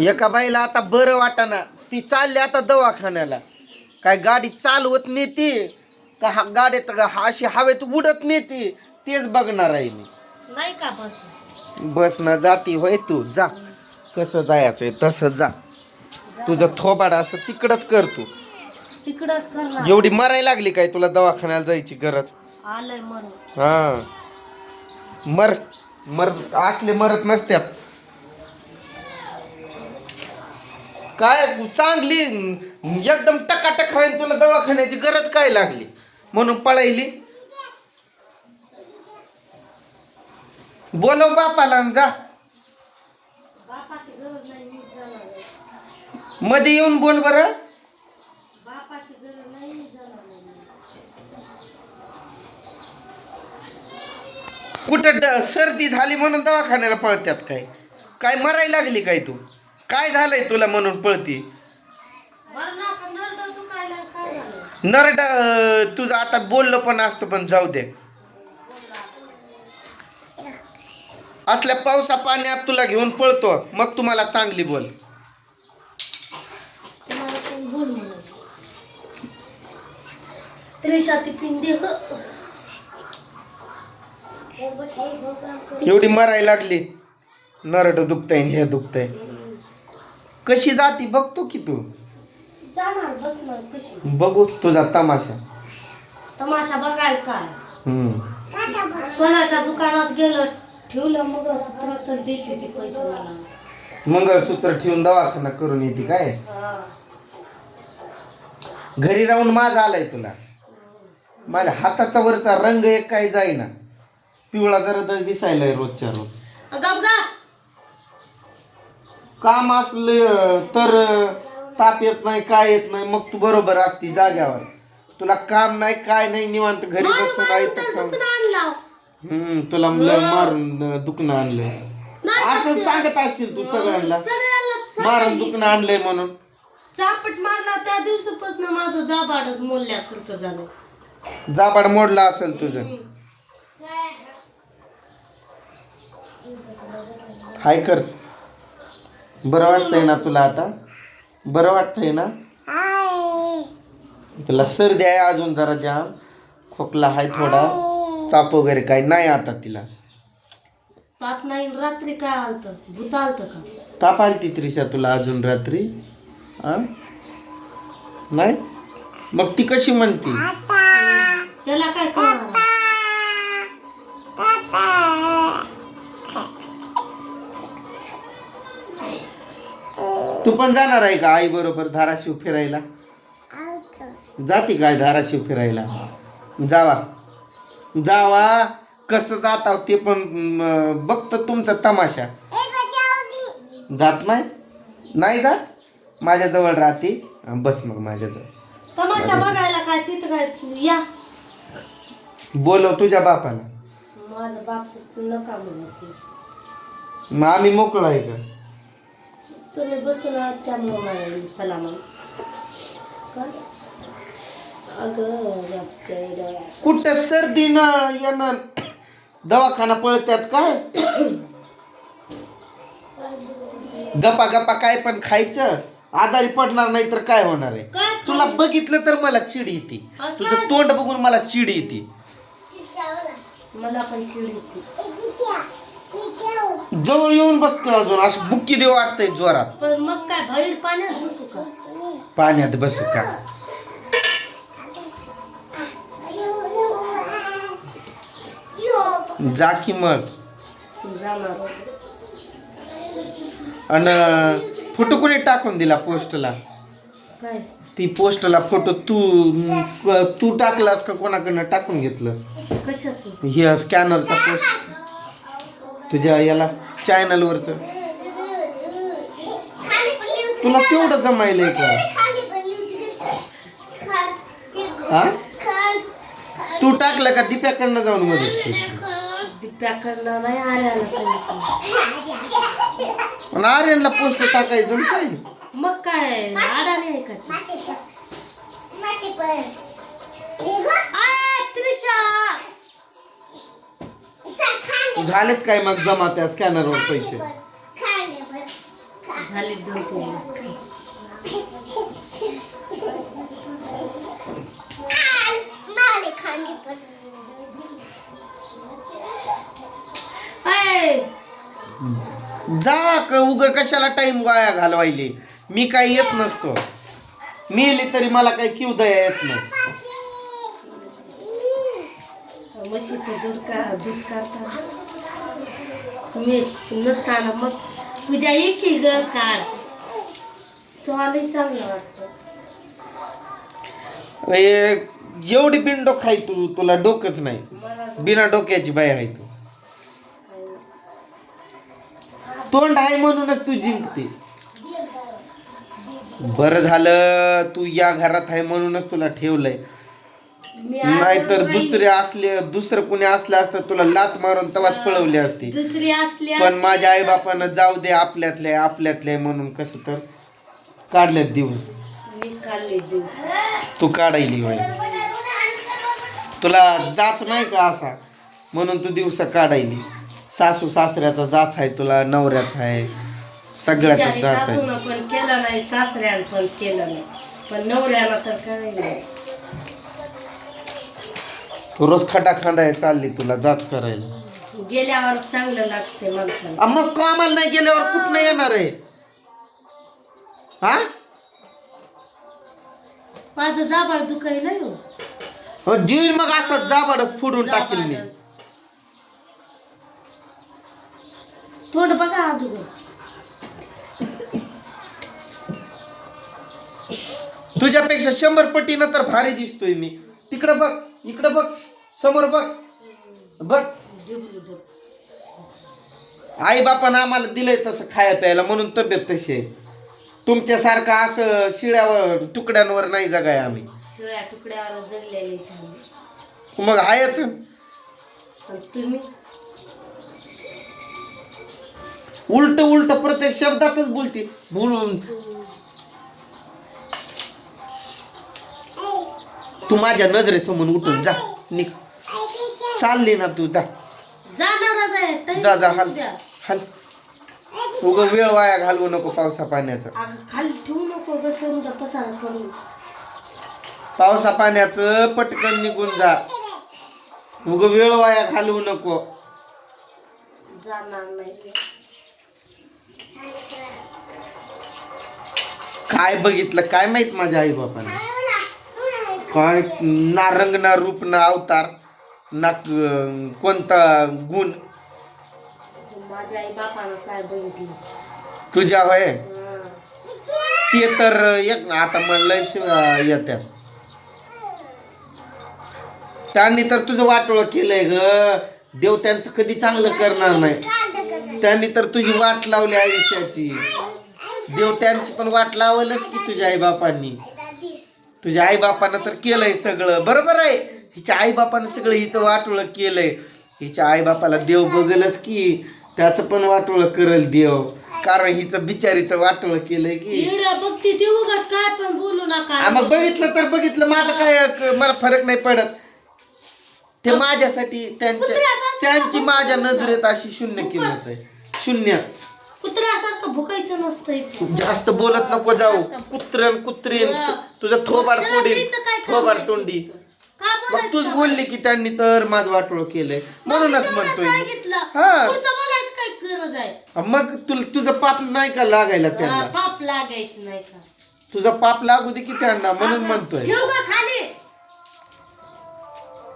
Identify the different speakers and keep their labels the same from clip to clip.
Speaker 1: एका बाईला आता बरं वाटाना. ती चालली आता दवाखान्याला. काय गाडी चालवत नेते का हा गाडीत हा अशी हवेत उडत नेते तेच बघणार आहे मी.
Speaker 2: नाही का बस?
Speaker 1: बस न जाती होय तू जा. कसं जायचंय तसं जा. तुझं थोबाड असं तिकडच कर तू.
Speaker 2: तिकडच करणार
Speaker 1: एवढी मरायला लागली काय तुला दवाखान्याला जायची गरज?
Speaker 2: आलंय म्हणून
Speaker 1: हा. मर मर असले मरत नसत्यात. काय चांगली एकदम टकाटक व्हायला तुला दवाखान्याची गरज काय लागली? म्हणून पळायली. बोलव बापाला जा. मध्ये येऊन बोल बरं. कुठं ड- सर्दी झाली म्हणून दवाखान्याला पळत्यात काय? काय मरायला लागली काय तू? काय झालंय तुला म्हणून पळती?
Speaker 2: बरं ना असं नरडं दुखायला काय झालं
Speaker 1: नरड अं, तुझं आता बोललं पण असतं पण जाऊ दे. असल्या पावसा पाण्यात तुला घेऊन पळतो मग तुम्हाला चांगली बोल.
Speaker 2: ह.
Speaker 1: एवढी मरायला लागली. नरड दुखतय हे दुखतय. कशी जाती बघतो की तू?
Speaker 2: जाणार बसणार कशी?
Speaker 1: बघू तुझा तमाशा.
Speaker 2: तमाशा बघायला काय?
Speaker 1: हम्म.
Speaker 2: सोन्याच्या दुकानात गेलं ठेवलं मग तर देते ते पैसे मला.
Speaker 1: मंगळसूत्र ठेवून दवाखाना करून येते काय?
Speaker 2: हा.
Speaker 1: घरी राहून माझा आलाय तुला. माझ्या हाताचा वरचा रंग एक काही जाईना. पिवळा जरा तर दिसायलाय रोजच्या रोज.
Speaker 2: गप गा.
Speaker 1: काम असलं तर ताप येत नाही काय येत नाही मग तू बरोबर असती जाग्यावर. तुला काम नाही काय नाही निवांत घरी बसून आहे तर काम.
Speaker 2: दुकान आणला.
Speaker 1: हम्म तुला ल- मारून दुखणं आणलंय. असं सांगत असशील तू सगळ्यांना.
Speaker 2: सगळ्याला
Speaker 1: मारून दुखणं आणलंय म्हणून.
Speaker 2: चापट मारला त्या दिवसापासून माझं जाबाडच मोडल्यासारखं झालं
Speaker 1: जाबाड मोडला असेल तुझं. हाय कर. बरं वाटतंय ना तुला आता? बरं वाटतंय ना? तुला सर्दी आहे अजून जरा जाम. खोकला आहे थोडा. ताप वगैरे काही नाही आता तिला.
Speaker 2: ताप नाही रात्री काय आलत? भूत आलत का?
Speaker 1: ताप आली ती त्रिशा तुला अजून रात्री? नाही? मग ती कशी म्हणती?
Speaker 2: त्याला काय कळणार?
Speaker 1: तू पण जाणार आहे का आई बरोबर धाराशिव फिरायला? जाती काय धाराशिव फिरायला? जावा. जावा. कसं जाता ते पण बघतो तुमचा तमाशा. जात नाही? नाही जात? माझ्याजवळ राहते. बस मग माझ्याजवळ
Speaker 2: तमाशा बघायला काय तिथं काय? या.
Speaker 1: बोलव तुझ्या बापाला.
Speaker 2: माझा बाप नका
Speaker 1: मग आम्ही मोकळा आहे का?
Speaker 2: तुम्ही बसून आहात त्यामुळे मला चला मग? अगं.
Speaker 1: कुठं सर्दी ना येणं? दवाखाना पळत्यात काय? गप्पा गप्पा काय पण खायचं? आजारी पडणार नाही तर काय होणार आहे? तुला बघितलं तर मला चिड येते. तुझं तोंड बघून मला चिड येते.
Speaker 2: मला पण चिड येते.
Speaker 1: जवळ येऊन बसतो अजून. असं बुक्की देऊ वाटतंय जोरात.
Speaker 2: पण मग काय बाहेर पाण्यात बसू का?
Speaker 1: पाण्यात बसू का? जा की मग.
Speaker 2: जाणार.
Speaker 1: आणि फोटो कोणी टाकून दिला पोस्टला?
Speaker 2: काय?
Speaker 1: ती पोस्टला फोटो तू तू टाकलास का कोणाकडनं? टाकून घेतलंस.
Speaker 2: कशाच
Speaker 1: हे स्कॅनरचा पोस्ट. तुझ्या याला चॅनलवरच तुला तेवढं जमायलंय का? हा? तू टाकलं का दिप्याकडनं जाऊन
Speaker 2: सांगितलं.
Speaker 1: पण आर्यनला पोस्ट टाकायचं काय
Speaker 2: मग काय? अडाणी आहे का ती? आ, त्रिशा!
Speaker 1: झालेत काय मग? जमा त्या स्कॅनरवर पैसे.
Speaker 2: झाले दोन तीन. लाख. ऐ,
Speaker 1: जा क उग कशाला टाइम वाया घालवायले? मी काही येत नसतो. मी येली तरी मला काही किव दया येत नाही.
Speaker 2: म्हशीचं दूध का दूध काढतात मी नसताना मग तुझ्या एकी ग काढ तो आलंय चांगलं वाटतं.
Speaker 1: एवढी बिन डोक आहे तू तुला डोकंच नाही. बिना डोक्याची बाई आहे तू. तोंड आहे म्हणूनच तू जिंकते. बरं झालं तू या घरात आहे म्हणूनच तुला ठेवलंय. नाहीतर
Speaker 2: नाही.
Speaker 1: दुसरे असले दुसरं कुणी असलं असतं तुला लात मारून तवाच पळवली असती.
Speaker 2: दुसरी असली
Speaker 1: पण माझ्या आई बापानं जाऊ दे आपल्यातले आपल्यातले म्हणून कसं तर काढल्यात दिवस.
Speaker 2: मी काढले दिवस.
Speaker 1: तू काढायली होय. तुला जाच नाही का असा? म्हणून तू दिवस काढायली. सासू सासऱ्याचा जाच आहे तुला नवऱ्याचा आहे सगळ्याचा जाच आहे.
Speaker 2: पण केलं नाही सासऱ्यानं पण केलं नाही. पण नवऱ्याला तर काही नाही.
Speaker 1: तू रोज खटा खांदाय चालली तुला जाच करायला.
Speaker 2: गेल्यावर चांगलं लागते माणसाला.
Speaker 1: मग कामाला नाही गेल्यावर कुठनं येणार आहे? हा?
Speaker 2: माझं जाबाड दुखायला हो
Speaker 1: हो, जीव मग असं जाबाडच फोडून टाकेल मी.
Speaker 2: तोंड बघा अदुगर
Speaker 1: तुझ्यापेक्षा शंभर पटीनं तर भारी दिसतोय मी. तिकडं बघ इकडं बघ. समोर बघ. बघ. आई बापानं आम्हाला दिलंय तसं खाया प्यायला म्हणून तब्येत तशी आहे. तुमच्यासारखं असं शिळ्यावर तुकड्यांवर नाही जगाय आम्ही.
Speaker 2: शिळ्या तुकड्यावर जगलेले इथे.
Speaker 1: मग आहेच
Speaker 2: तुम्ही?
Speaker 1: उलट उलट प्रत्येक शब्दातच बोलते. बोलून तू माझ्या नजरेसमोर उठून जा. निघ. चालली ना तू जा.
Speaker 2: जाणारच आहे. तरी
Speaker 1: जा जा हाल. हाल. उग वेळ वाया घालवू नको पावसा पाण्याचं.
Speaker 2: अगं खाली ठेवू नको पसारा करून.
Speaker 1: पावसा पाण्याचं पटकन निघून जा. उग वेळ वाया घालवू नको.
Speaker 2: जाणार नाही.
Speaker 1: काय बघितलं काय माहीत माझ्या आई बापाने काय? ना रंग ना रूप ना अवतार ना कोणता गुण?
Speaker 2: माझ्या आई बापानं काय बघितलं?
Speaker 1: तुझ्या होय. ते तर एक आता मला येत्यात त्यांनी तर तुझं वाटोळ केलंय ग. देव त्यांचं कधी चांगलं करणार नाही. त्यांनी तर तुझी वाट लावली आयुष्याची. देव त्यांची पण वाट लावलच की तुझ्या आई बापांनी. तुझ्या आई बापानं तर केलंय सगळं. बरोबर आहे. हिच्या आई बापानं सगळं हिचं वाटोळ केलंय. हिच्या आई बापाला देव बघलच की त्याचं पण वाटोळ करल देव. कारण हिचं बिचारीचं वाटोळ केलंय की.
Speaker 2: येड्या बघती ती उगाच काय पण बोलू नका.
Speaker 1: हा, मग बघितलं तर बघितलं. माझं काय मला फरक नाही पडत. ते माझ्यासाठी त्यांच्या त्यांची माझ्या नजरेत अशी शून्य किंमत आहे. शून्य.
Speaker 2: कुत्र्यासारखं भुकायचं नसतं इथे.
Speaker 1: जास्त बोलत नको जाऊ. कुत्र्यान कुत्रीन. तुझं
Speaker 2: काय काम
Speaker 1: थोबाड
Speaker 2: आहे
Speaker 1: तोंडी
Speaker 2: का
Speaker 1: मग
Speaker 2: बोलायचं
Speaker 1: तूच बोलली की त्यांनी तर माझं वाटोळ केलंय. म्हणूनच म्हणतोय मी.
Speaker 2: सांगितलं.
Speaker 1: हा.
Speaker 2: पुढचं बोलायचं काय गरज आहे?
Speaker 1: मग तुला तुझं पाप नाही का लागायला
Speaker 2: हा,
Speaker 1: त्यांना?
Speaker 2: पाप लागायचं नाही का?
Speaker 1: तुझं पाप लागू दे की त्यांना म्हणून म्हणतोय.
Speaker 2: ठेव का खाली.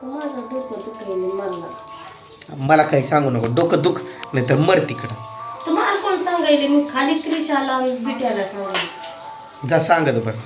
Speaker 2: माझं डोकं दुखायला मला.
Speaker 1: मला काही सांगू नको. डोकं दुख नाही तर मर तिकडं.
Speaker 2: सांगायले मी खाली क्रिशाला आणि बिट्याला सांगायले.
Speaker 1: जा सांगत बस.